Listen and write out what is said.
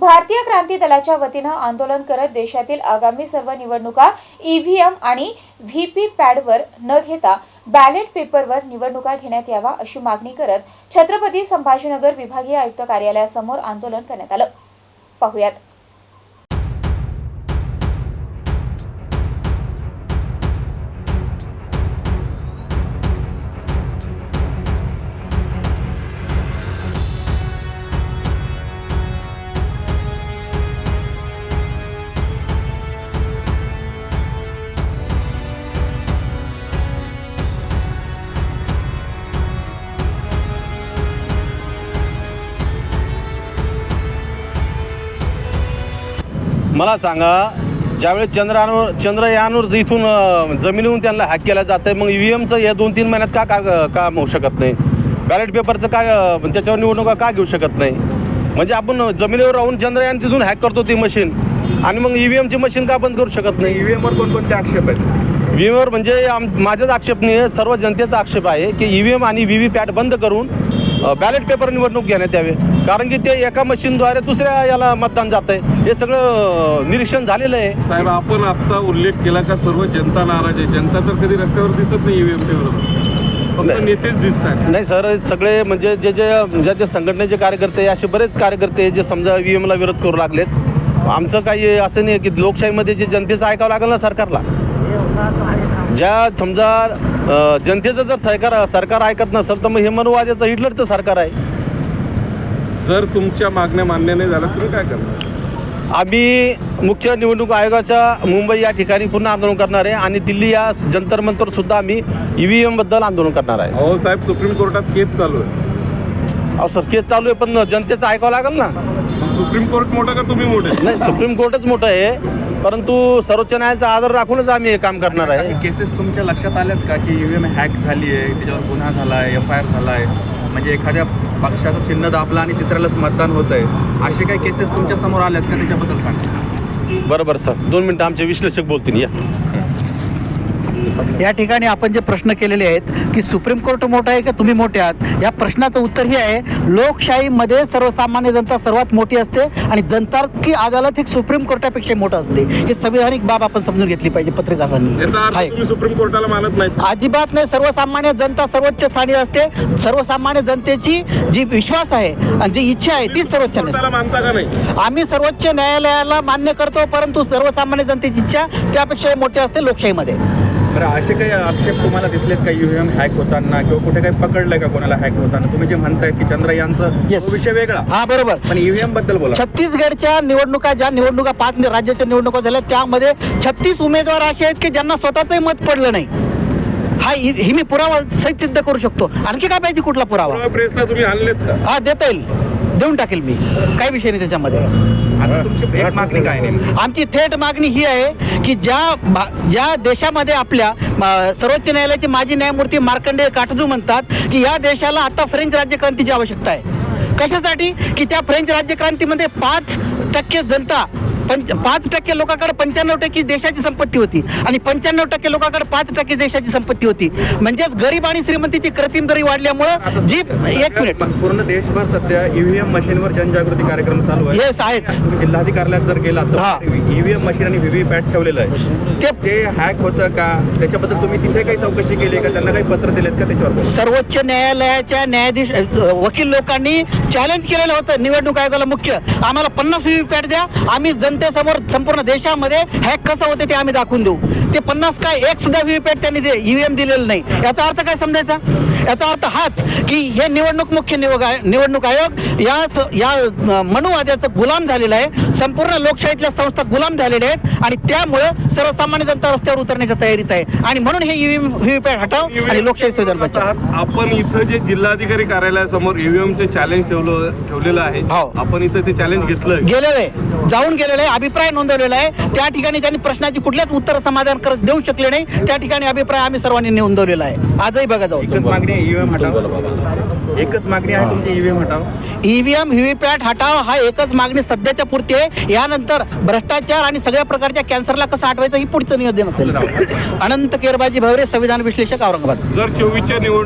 भारतीय क्रांती दलाच्या वतीनं आंदोलन करत देशातील आगामी सर्व निवडणुका ईव्हीएम आणि व्ही पी पॅडवर न घेता बॅलेट पेपरवर निवडणुका घेण्यात यावा अशी मागणी करत छत्रपती संभाजीनगर विभागीय आयुक्त कार्यालयासमोर आंदोलन करण्यात आलं. पाहुयात. मला सांगा ज्यावेळेस चंद्रावर चंद्रयानवर इथून जमिनीहून त्यांना हॅक केलं आहे मग ई व्ही एमचं या दोन तीन महिन्यात का का काम होऊ शकत नाही? बॅलेट पेपरचं काय त्याच्यावर निवडणुका का घेऊ शकत नाही? म्हणजे आपण जमिनीवर राहून चंद्रयान तिथून हॅक करतो ती मशीन आणि मग ई व्ही एमची मशीन का बंद करू शकत नाही? ईव्हीएमवर कोणकोणते आक्षेप आहेत? व्ही एमवर म्हणजे आम माझ्याच आक्षेप नाही आहे, सर्व जनतेचा आक्षेप आहे की ई व्ही एम आणि व्ही व्ही पॅट बंद करून बॅलेट पेपर निवडणूक घेण्यात यावे. कारण की ते एका मशीनद्वारे दुसऱ्या याला मतदान जात आहे हे सगळं निरीक्षण झालेलं आहे. साहेब आपण आता उल्लेख केला का सर्व जनता नाराज आहे. जनता तर कधी रस्त्यावर दिसत नाही नाही. नेतेच दिसतात नाही सर सगळे म्हणजे जे जे ज्या जे संघटनेचे कार्यकर्ते आहे, असे बरेच कार्यकर्ते आहे जे समजा व्ही एमला विरोध करू लागलेत. आमचं काही असं नाही की लोकशाहीमध्ये जे जनतेचं ऐकावं लागेल ना सरकारला. ज्या समजा जनतेचं जर सरकार सरकार ऐकत नसेल तर मग हे मनुवाद्याचं हिटलरचं सरकार आहे. जर तुमच्या मागण्या मान्य नाही झाल्या तुम्ही काय करणार? आम्ही मुख्य निवडणूक आयोगाच्या मुंबई या ठिकाणी पुन्हा आंदोलन करणार आहे आणि दिल्ली या जंतर मंतर सुद्धा आम्ही ई व्ही एमबद्दल आंदोलन करणार आहे. अहो साहेब सुप्रीम कोर्टात केस चालू आहे. अहो सर केस चालू आहे पण जनतेचं ऐकावं लागेल ना? सुप्रीम कोर्ट मोठं का तुम्ही मोठे? नाही सुप्रीम कोर्टच मोठं आहे. परंतु सर्वोच्च न्यायालयाचा आदर राखूनच आम्ही हे काम करणार आहे. केसेस तुमच्या लक्षात आल्यात का की ईव्हीएम हॅक झाली आहे त्याच्यावर गुन्हा झाला आहे एफ आय आर झाला आहे म्हणजे एखाद्या पक्षाचं चिन्ह दाबलं आणि तिसऱ्यालाच मतदान होत आहे असे काही केसेस तुमच्यासमोर आल्यात का? त्याच्याबद्दल सांगा. बरोबर सर. दोन मिनटं आमचे विश्लेषक बोलतील या. या ठिकाणी आपण जे प्रश्न केलेले आहेत की सुप्रीम कोर्ट मोठं आहे का तुम्ही मोठे आहात? या प्रश्नाचं उत्तर हे आहे लोकशाहीमध्ये सर्वसामान्य जनता सर्वात मोठी असते आणि जनता की अदालत ही सुप्रीम कोर्टापेक्षा मोठं असते. हे संविधानिक बाब आपण समजून घेतली पाहिजे पत्रकारांनी. सुप्रीम कोर्टाला मानत नाही अजिबात नाही सर्वसामान्य जनता सर्वोच्च स्थानी असते. सर्वसामान्य जनतेची जी विश्वास आहे आणि जी इच्छा आहे तीच सर्वोच्च आम्ही सर्वोच्च न्यायालयाला मान्य करतो परंतु सर्वसामान्य जनतेची इच्छा त्यापेक्षा मोठी असते लोकशाहीमध्ये. बरं असे काही आक्षेप तुम्हाला दिसलेत का? ईव्हीएम हॅक होताना किंवा कुठे काही पकडलंय का कोणाला हॅक होताना? तुम्ही जे म्हणताय की चंद्रयानचं Yes. विषय वेगळा. हा बरोबर. पण ईव्हीएमबद्दल बोला. छत्तीसगडच्या निवडणुका ज्या निवडणुका पाच नि- राज्याच्या निवडणुका झाल्या त्यामध्ये छत्तीस उमेदवार असे आहेत की ज्यांना स्वतःचंही मत पडलं नाही. हा हि ही मी पुरावा सहित सिद्ध करू शकतो. आणखी काय पाहिजे कुठला पुरावा? प्रेसला तुम्ही आणलेत का? हा देता येईल. देऊन टाकेल मी. काही विषय नाही त्याच्यामध्ये. आता तुमची एक मागणी काय नेमकी? आमची थेट मागणी ही आहे की ज्या भा- ज्या देशामध्ये आपल्या म, सर्वोच्च न्यायालयाचे माजी न्यायमूर्ती मार्कंडेय काटजू म्हणतात की या देशाला आता फ्रेंच राज्यक्रांतीची आवश्यकता आहे. कशासाठी? की त्या फ्रेंच राज्यक्रांतीमध्ये पाच टक्के जनता पंच पाच टक्के लोकांकडे पंच्याण्णव टक्के देशाची संपत्ती होती. आणि पंच्याण्णव टक्के लोकांकडे पाच टक्के देशाची संपत्ती होती. म्हणजेच गरीब आणि श्रीमंतीची कृत्रिम दरी वाढल्यामुळं जी एक मिनिट. पूर्ण देशभर सध्या ईव्हीएम मशीनवर जनजागृती कार्यक्रम चालू आहे. येस आहेच तुम्ही जिल्हाधिकारी कार्यालयात जर गेला हा. तर ईव्हीएम मशीन आणि व्हीव्हीपॅट ठेवलेलं आहे. ते ते हॅक होतं का? त्याच्याबद्दल तुम्ही तिथे काही चौकशी केली का? त्यांना काही पत्र दिलेत का त्याच्यावर? सर्वोच्च न्यायालयाच्या न्यायाधीश वकील लोकांनी चॅलेंज केलेलं होतं. निवडणूक आयोगाला मुख्य. आम्हाला पन्नास व्हीव्हीपॅट द्या. आम्ही जनतेसमोर संपूर्ण देशामध्ये हॅक कसं होते ते आम्ही दाखवून देऊ. ते पन्नास काय एक सुद्धा व्हीव्हीपॅट त्यांनी दे ईव्हीएम दिलेलं नाही. याचा अर्थ काय समजायचा? याचा अर्थ हाच की हे निवडणूक मुख्य निवड निवडणूक आयोग या स- या मनुवाद्याचं गुलाम झालेलं आहे. संपूर्ण लोकशाहीतल्या संस्था गुलाम झालेल्या आहेत आणि त्यामुळं सर्वसामान्य जनता रस्त्यावर उतरण्याच्या तयारीत आहे. आणि म्हणून हे ईव्हीएम व्हीव्हीपॅट हटाव आणि लोकशाही आहात. आपण इथं जे जिल्हाधिकारी कार्यालयासमोर ईव्हीएमचे चॅलेंज ठेवलं ठेवलेलं आहे. हो. आपण इथं ते चॅलेंज घेतलं गेलेलं आहे. जाऊन गेलेलं आहे. अभिप्राय नोंदवलेला आहे. त्या ठिकाणी त्यांनी प्रश्नाची कुठल्याच उत्तर समाधान करत देऊ शकले नाही. त्या ठिकाणी अभिप्राय आम्ही सर्वांनी नोंदवलेला आहे. आजही बघा जाऊ. एकच मागणी आहे ईव्हीएम हटाव एकच मागणी आहे तुमची ईव्हीएम हटाव ईव्हीएम व्हीव्हीपॅट हटाव हा एकच मागणी सध्याच्या पुरती आहे. यानंतर भ्रष्टाचार आणि सगळ्या प्रकारच्या कॅन्सरला कसं हटवायचं ही पुढचं नियोजन असेल. अनंत केरबाजी भवरे संविधान विश्लेषक औरंगाबाद. जर चोवीसच्या निवड